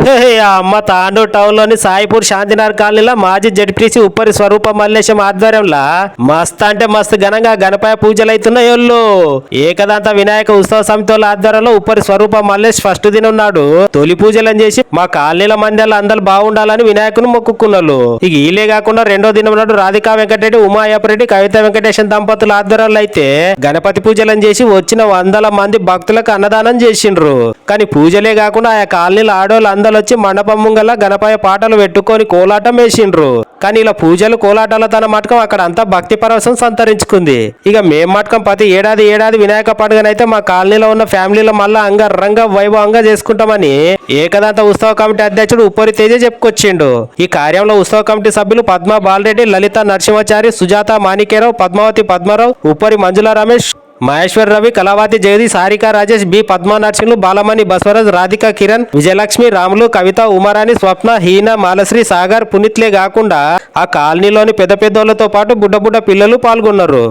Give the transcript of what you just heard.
ఆ అమ్మ తాండూరు టౌన్లోని సాయిపూర్ శాంతినగర్ కాలనీలో మాజీ జడ్పీసీ ఉప్పరి స్వరూప మల్లేశం ఆధ్వర్యంలో మస్త్ అంటే మస్తు ఘనంగా గణపయ పూజలు అవుతున్నాయి వాళ్ళు ఏకదాంత వినాయక ఉత్సవ సమితి ఆధ్వర్యంలో ఉప్పరి స్వరూప మల్లేష్ ఫస్ట్ దినం నాడు తొలి పూజలను చేసి మా కాలనీల మందిలో అందరు బాగుండాలని వినాయకుని మొక్కుకున్నారు ఇక ఈలే కాకుండా రెండో దినం నాడు రాధికా వెంకటరెడ్డి ఉమాయపరెడ్డి కవిత వెంకటేశన్ దంపతుల ఆధ్వర్యంలో అయితే గణపతి పూజలను చేసి వచ్చిన వందల మంది భక్తులకు అన్నదానం చేసిండ్రు. కానీ పూజలే కాకుండా ఆ కాలనీల ఆడోళ్ళు అందరు వచ్చి మండపం ముంగల గణపయ్య పాటలు పెట్టుకొని కోలాటం వేసిండ్రు. కానీ ఇలా పూజలు కోలాటాల తన మటకం అక్కడ అంతా భక్తి పరవశం సంతరించుకుంది. ఇక మేం మటకం ప్రతి ఏడాది ఏడాది వినాయక పండుగనైతే మా కాలనీలో ఉన్న ఫ్యామిలీలో మళ్ళా అంగరంగ వైభవంగా చేసుకుంటామని ఏకదంత ఉత్సవ కమిటీ అధ్యక్షుడు ఉప్పరి తేజ చెప్పుకొచ్చిండు. ఈ కార్యంలో ఉత్సవ కమిటీ సభ్యులు పద్మ బాలరెడ్డి లలిత నరసింహాచారి సుజాత మాణిక్యరావు పద్మావతి పద్మారావు ఉప్పరి మంజుల రమేష్ మహేశ్వర్ రవి కళావతి జయది సారిక రాజేష్ బి పద్మా బాలమణి బస్వరాజ్ రాధిక కిరణ్ విజయలక్ష్మి రాములు కవిత ఉమారాణి స్వప్న హీన మాలశ్రీ సాగర్ పునీత్లే కాకుండా ఆ కాలనీలోని పెద్ద పెద్దోళ్ళతో పాటు బుడ్డ బుడ్డ పిల్లలు పాల్గొన్నారు.